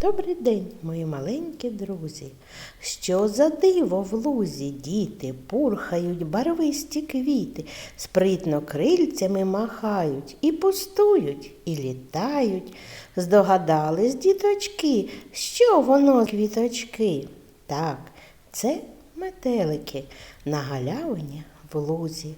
Добрий день, мої маленькі друзі. Що за диво в лузі діти пурхають барвисті квіти, спритно крильцями махають, і пустують, і літають. Здогадались, діточки, що воно квіточки? Так, це метелики на галявині в лузі.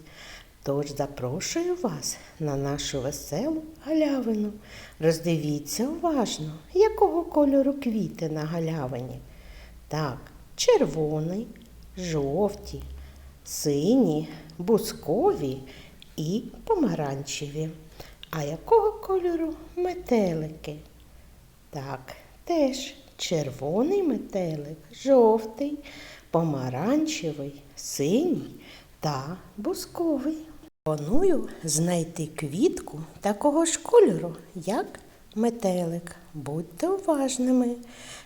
Тож запрошую вас на нашу веселу галявину. Роздивіться уважно, якого кольору квіти на галявині. Так, червоний, жовті, сині, бускові і помаранчеві. А якого кольору метелики? Так, теж червоний метелик, жовтий, помаранчевий, синій та бусковий. Пропоную знайти квітку такого ж кольору, як метелик. Будьте уважними,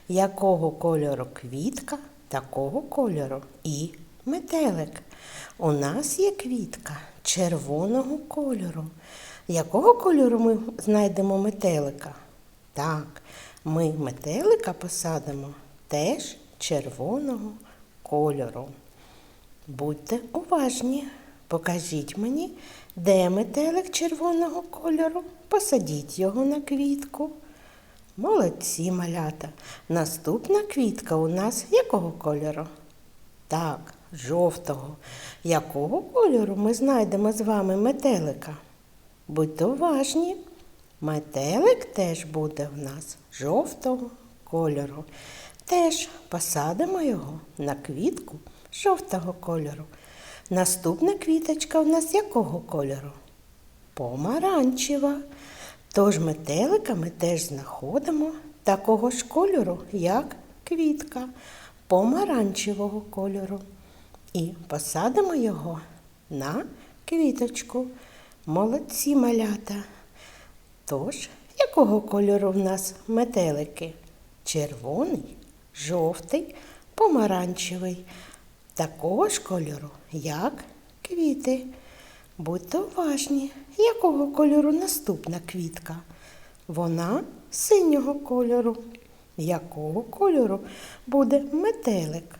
якого кольору квітка, такого кольору і метелик. У нас є квітка червоного кольору. Якого кольору ми знайдемо метелика? Так, ми метелика посадимо теж червоного кольору. Будьте уважні. Покажіть мені, де метелик червоного кольору. Посадіть його на квітку. Молодці малята. Наступна квітка у нас якого кольору? Так, жовтого. Якого кольору ми знайдемо з вами метелика? Будьте уважні. Метелик теж буде в нас жовтого кольору. Теж посадимо його на квітку жовтого кольору. Наступна квіточка у нас якого кольору? Помаранчева. Тож метелика ми теж знаходимо такого ж кольору, як квітка помаранчевого кольору. І посадимо його на квіточку. Молодці малята. Тож, якого кольору в нас метелики? Червоний, жовтий, помаранчевий. Такого ж кольору, як квіти. Будьте уважні, якого кольору наступна квітка? Вона синього кольору. Якого кольору буде метелик?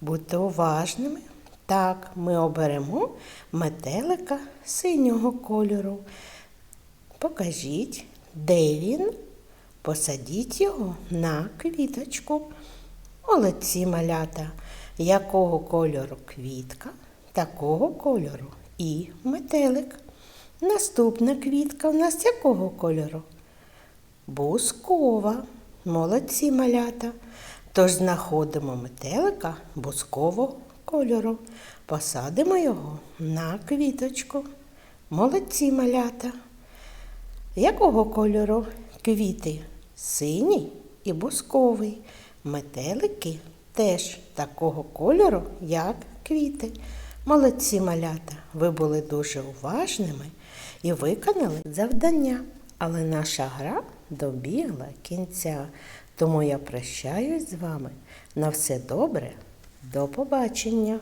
Будьте уважними. Так, ми оберемо метелика синього кольору. Покажіть, де він. Посадіть його на квіточку. Молодці малята. Якого кольору квітка, такого кольору і метелик. Наступна квітка у нас якого кольору? Бускова. Молодці малята. Тож знаходимо метелика бускового кольору. Посадимо його на квіточку. Молодці малята. Якого кольору квіти? Синій і бусковий. Метелики теж такого кольору, як квіти. Молодці малята, ви були дуже уважними і виконали завдання. Але наша гра добігла кінця. Тому я прощаюсь з вами. На все добре, до побачення!